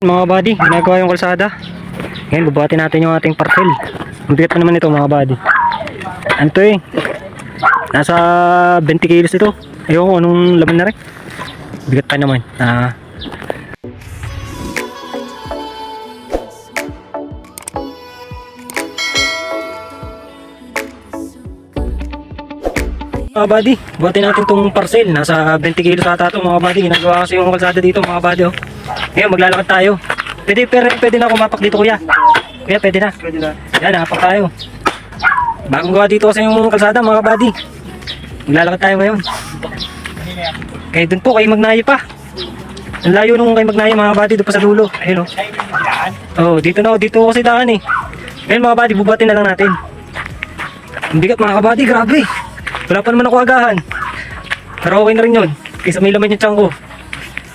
Mga buddy, ginagawa yung kalsada. Ngayon, bubuhatin natin yung ating parcel. Ang bigat naman ito mga buddy. Ano to eh? Nasa 20 kilos ito. Ayun ko, anong laman na rin. Bigat pa naman. Ah, Mga buddy, buhatin natin itong parcel. Nasa 20 kilos ata ito mga buddy. Ginagawa kasi yung kalsada dito mga buddy. Oh. Ngayon, maglalakad tayo. Pwede, pero, pwede na kumapak dito kuya. Kuya, pwede na. Pwede na. Yan, napak tayo. Bagong gawa dito kasi yung kalsada mga buddy. Maglalakad tayo ngayon. Kayo dun po, kay Magnayo pa. Ang layo nung kay Magnayo mga buddy, doon pa sa dulo. Ayun oh. Oh, dito na, oh, dito kasi daan eh. Ngayon mga buddy, bubatin na lang natin. Ang bigat mga kabady, grabe. Wala pa naman ako agahan. Pero okay na rin yun. Kaysa may laman yung tiyan ko.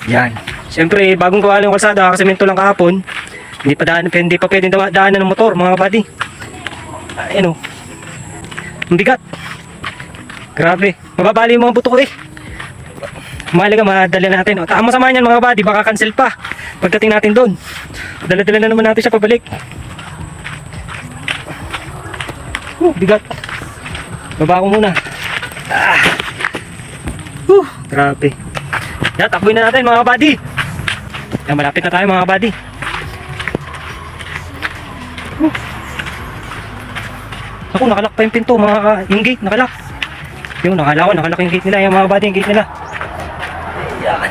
Yan. Siyempre, bagong gawa yung kalsada, kasi minto lang kahapon. Hindi pa daan, hindi pa pwedeng daanan ng motor, mga kabady. Ayun oh. Ang bigat. Grabe. Mababali yung mga buto ko eh. Mahalaga, madala natin. O, tama sama niyan mga buddy, baka cancel pa. Pagdating natin doon. Dala-dala na naman natin siya pabalik. Uh, bigat. Baba ko muna. Ah. Uh, grabe. Yan, takbuhin na natin mga buddy. Yan, malapit na tayo mga buddy. Uh. Ako, nakalak pa yung pinto, mga ka- yung gate, nakalak. Yung nakala ko, nakalak yung gate nila, yung mga buddy, yung gate nila. Yan.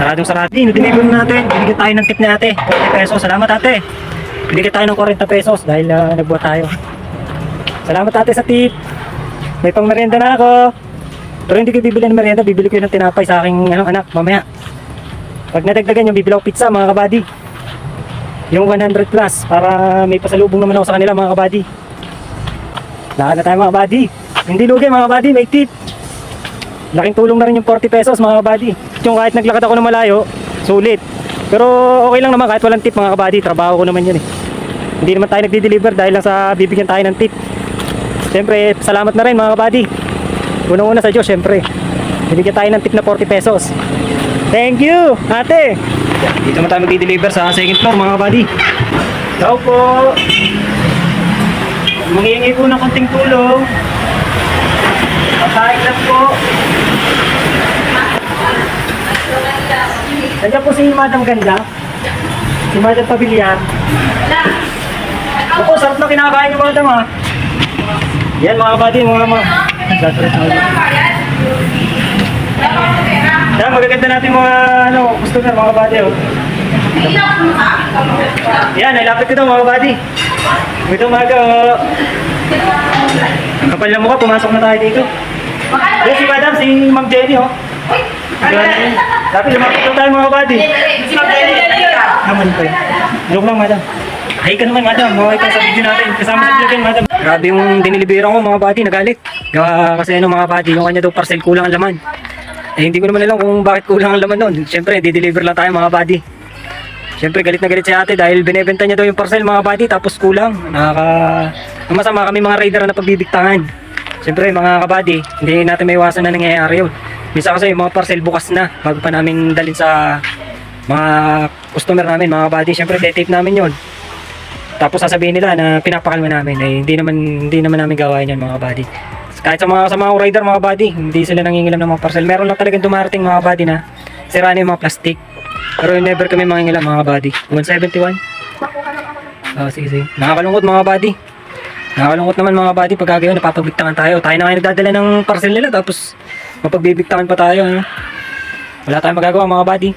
Saradong sarado. Na natin. Binigyan tayo ng tip ni ate. 40 pesos. Salamat ate. Binigyan tayo ng 40 pesos dahil uh, nagbuhat tayo. Salamat ate sa tip. May pang merienda na ako. Pero hindi ko bibili ng merienda. Bibili ko ng tinapay sa aking ano, anak mamaya. Pag nadagdagan yung bibili ako pizza mga kabady. Yung 100 plus para may pasalubong naman ako sa kanila mga kabady. Lakad na tayo mga kabady. Hindi lugi mga kabady. May tip. Laking tulong na rin yung 40 pesos mga kabady. Yung kahit naglakad ako ng malayo, sulit. Pero okay lang naman kahit walang tip mga kabady. Trabaho ko naman yun eh. Hindi naman tayo nagdi-deliver dahil lang sa bibigyan tayo ng tip. Siyempre, salamat na rin mga kabady. Unang-una sa Diyos, siyempre. Bibigyan tayo ng tip na 40 pesos. Thank you, ate. Dito naman tayo magdi-deliver sa second floor mga kabady. Ciao po. Mangingi po ng konting tulong. Patayin lang po. Nandiyan po si Madam Ganda. Si Madam Pabiliar. Ako, sarap na kinakain yung Madam ha. Yan mga buddy, mga mga... Yan, magaganda natin mga ano, customer, mga buddy oh. Yan, nilapit ko daw mga buddy. Ito umaga, oh. Kapal na mukha, pumasok na tayo dito. Yan si Madam, si Ma'am Jenny oh. Dapat lumapit tayo mga buddy. Naman ko. Joke lang, madam. Ay ka naman, madam. Maway ka sa video natin. Kasama sa vlog yan, madam. Grabe yung dinilibera ko, mga buddy. Nagalit. Kasi ano, mga buddy. Yung kanya daw parcel kulang ang laman. Eh, hindi ko naman alam kung bakit kulang ang laman nun. Siyempre, di-deliver lang tayo, mga buddy. Siyempre, galit na galit si ate dahil binebenta niya daw yung parcel, mga buddy. Tapos kulang. Nakaka... Masama kami mga rider na pagbibigtangan. Siyempre, mga kabady, hindi natin may iwasan na nangyayari yun. Minsan kasi yung mga parcel bukas na bago pa namin dalhin sa mga customer namin, mga kabady. Siyempre, tape namin yun. Tapos sasabihin nila na pinapakalma namin. Eh, hindi naman hindi naman namin gawain yan, mga kabady. Kahit sa mga sa mga rider, mga kabady, hindi sila nangingilam ng mga parcel. Meron lang talagang dumarating mga kabady na sira na yung mga plastic. Pero never kami mangingilam, mga kabady. 171? Oh, sige, sige. Nakakalungkot, mga kabady. Nakakalungkot naman mga buddy pag gagayon napapagbigtangan tayo. Tayo na ngayon nagdadala ng parcel nila tapos mapagbibigtangan pa tayo. Ano? Wala tayong magagawa mga buddy.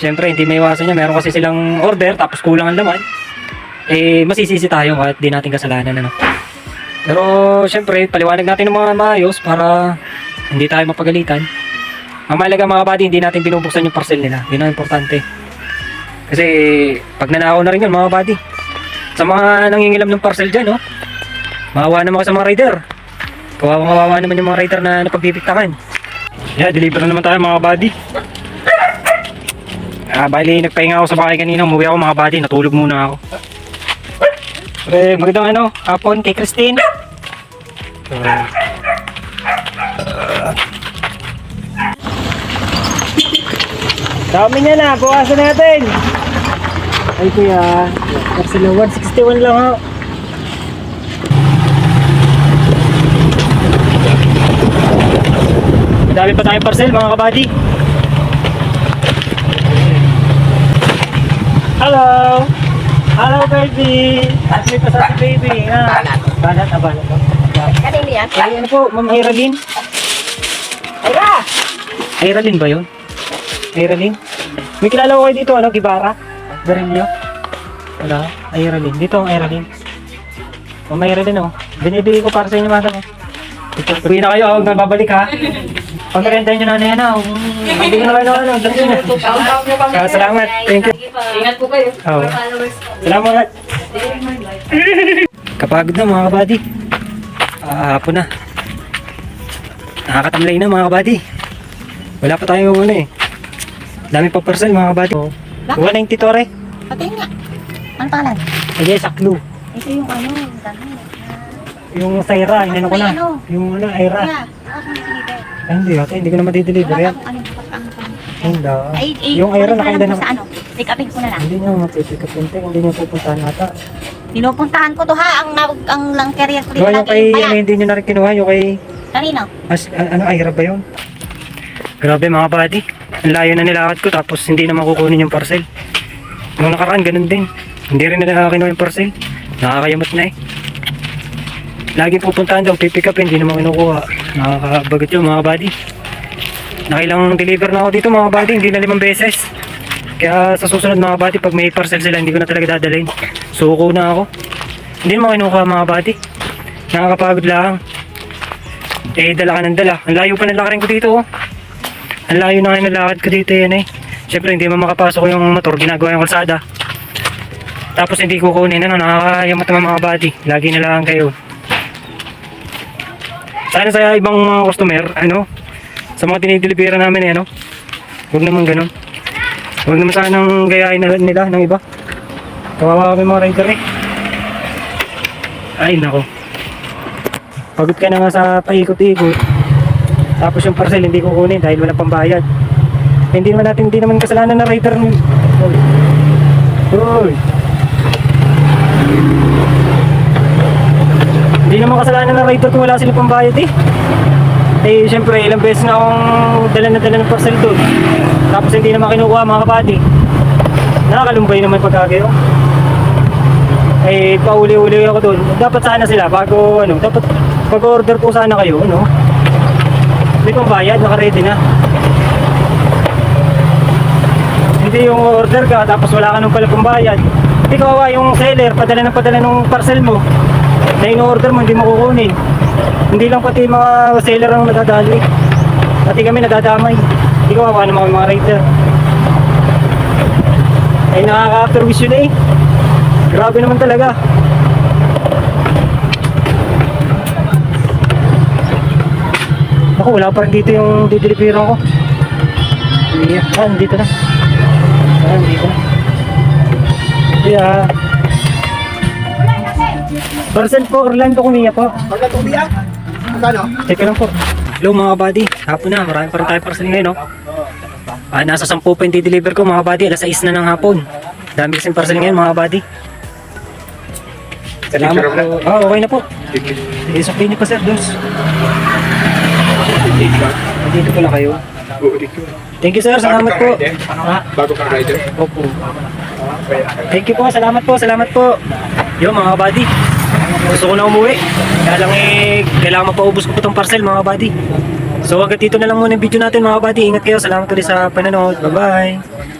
Siyempre hindi may iwasan niya. Meron kasi silang order tapos kulang ang laman. Eh masisisi tayo kahit di natin kasalanan. Ano? Pero siyempre paliwanag natin ng mga maayos para hindi tayo mapagalitan. Ang mahalaga mga buddy hindi natin binubuksan yung parcel nila. Yun ang importante. Kasi pag nanakaw na rin yun mga buddy. Sa mga nangingilam ng parcel dyan, no? Maawa naman ako sa mga rider. Kawawa kawawa naman yung mga rider na napagbibigtakan. Yeah, deliver na naman tayo mga buddy. Ah, bali, nagpahinga ako sa bahay kanina. Umuwi ako mga buddy. Natulog muna ako. Pre, magandang ano, hapon kay Christine. Uh, Dami niya na, bukasan natin. Ay kuya, parcel 161 lang ho. Dami pa tayong parcel mga kabady. Hello! Hello baby! May pasa si baby. Ha? Banat, ah, banat. Kanino yan? Ay, ano po, Ma'am Iralyn? Ayra! Iralyn ba yun? Iralyn? May kilala ko kayo dito, ano, Gibara? Garillo? Wala, Iralyn. Dito ang Iralyn. O, may oh. Binibigay ko para sa inyo, madam. oh. Uwi na kayo, huwag na babalik, ha? Pagkarendahin nyo na na yan, ha? Ko na kayo na, ano, dali na. Ah, salamat, thank you. Ingat po kayo. Oo. Salamat. Kapagod na mga kabady. Ah, hapon na. Nakakatamlay na mga kabady. Wala pa tayong ano eh. Dami pa parcel mga kabady. 190 tore. Pati nga. Ano pangalan? Ayan, saklo. Ito yung ano, yung dami. Yung Saira, inano ko na. Ay, ano? Yung ano, Aira. Kaya, ako yung deliver. Ay, hindi ate, hindi ko na matideliver yan. Ano, ano, ano, Hindi. Ay, ay, Yung Aira kunin ko na nakainda lang na. po Sa ano, pick upin ko na lang. Hindi niya mapipikat punta, hindi niya pupuntahan ata. Pinupuntahan ko to ha, ang, ang, ang lang carrier ko dito Yung, kay, ano, hindi niyo na rin kinuha, yung kay, Kanino? as, ano, Aira ba yun? Grabe mga buddy. Ang layo na nilakad ko tapos hindi na makukunin yung parcel. Nung nakaraan, ganun din. Hindi rin nila kinuha yung parcel. Nakakayamot na eh. Lagi pupuntahan daw, pipick up, hindi naman kinukuha. Nakakabagot yun mga buddy. Nakilang deliver na ako dito mga buddy, hindi na limang beses. Kaya sa susunod mga buddy, pag may parcel sila, hindi ko na talaga dadalhin. Suko na ako. Hindi naman kinukuha mga buddy. Nakakapagod lang. Eh, dala ka ng dala. Ang layo pa ng lakarin ko dito, oh. Ang layo na nga ng lakad ko dito, yan eh. Siyempre, hindi mo makapasok yung motor, ginagawa yung kalsada. Tapos hindi ko kunin, ano, nakakayamot naman mga body. Lagi na lang kayo. Sana sa ibang mga customer, ano, sa mga dinidelivery namin, eh, ano, huwag naman ganun. Huwag naman sanang gayahin na nila ng iba. Kawawa kami mga rider eh. Ay, nako. Pagod ka na nga sa paikot-ikot. Tapos yung parcel hindi kukunin dahil wala pambayad. Hindi naman natin, hindi naman kasalanan na rider. Hoy. Hoy. Hindi naman kasalanan ng rider kung wala silang pambayad eh. Eh, syempre, ilang beses na akong dala na dala ng parcel doon. Tapos hindi naman kinukuha mga kapati. Nakakalumbay naman pagkagayo. Eh, pauli-uli ako doon. Dapat sana sila bago, ano, dapat pag-order po sana kayo, ano, may pambayad, naka-ready na. Hindi yung order ka, tapos wala ka nung pala pambayad. Hindi kawawa yung seller, padala ng padala ng parcel mo. Na in-order mo, hindi mo kukunin. Hindi lang pati mga seller ang nadadali. Pati kami nadadamay. Hindi kawawa ng mga, rider. Ay nakaka-after na eh. Grabe naman talaga. Ako, wala pa rin dito yung didelivery ko. Hindi, ah, dito na. Ah, dito na. Kaya, Parcel po, Orlando Kumia po. Orlando Kumia? Magkano? Teka lang po. Hello mga buddy, hapon na, marami pa rin tayo parcel ngayon, no? Ah, nasa 10 pa yung deliver ko mga buddy, alas 6 na ng hapon. Dami kasing parcel ngayon mga buddy. Salamat po. Ah, okay na po. Sige, sa clinic pa sir, dos. Dito pala kayo. Thank you sir, salamat po. Bago kang rider. opo. Thank you po, salamat po, salamat po. Yo mga buddy, gusto ko na umuwi. Kaya lang eh, kailangan mapaubos ko po tong parcel mga buddy. So hanggang dito na lang muna yung video natin mga buddy. Ingat kayo, salamat ulit sa panonood. Bye bye.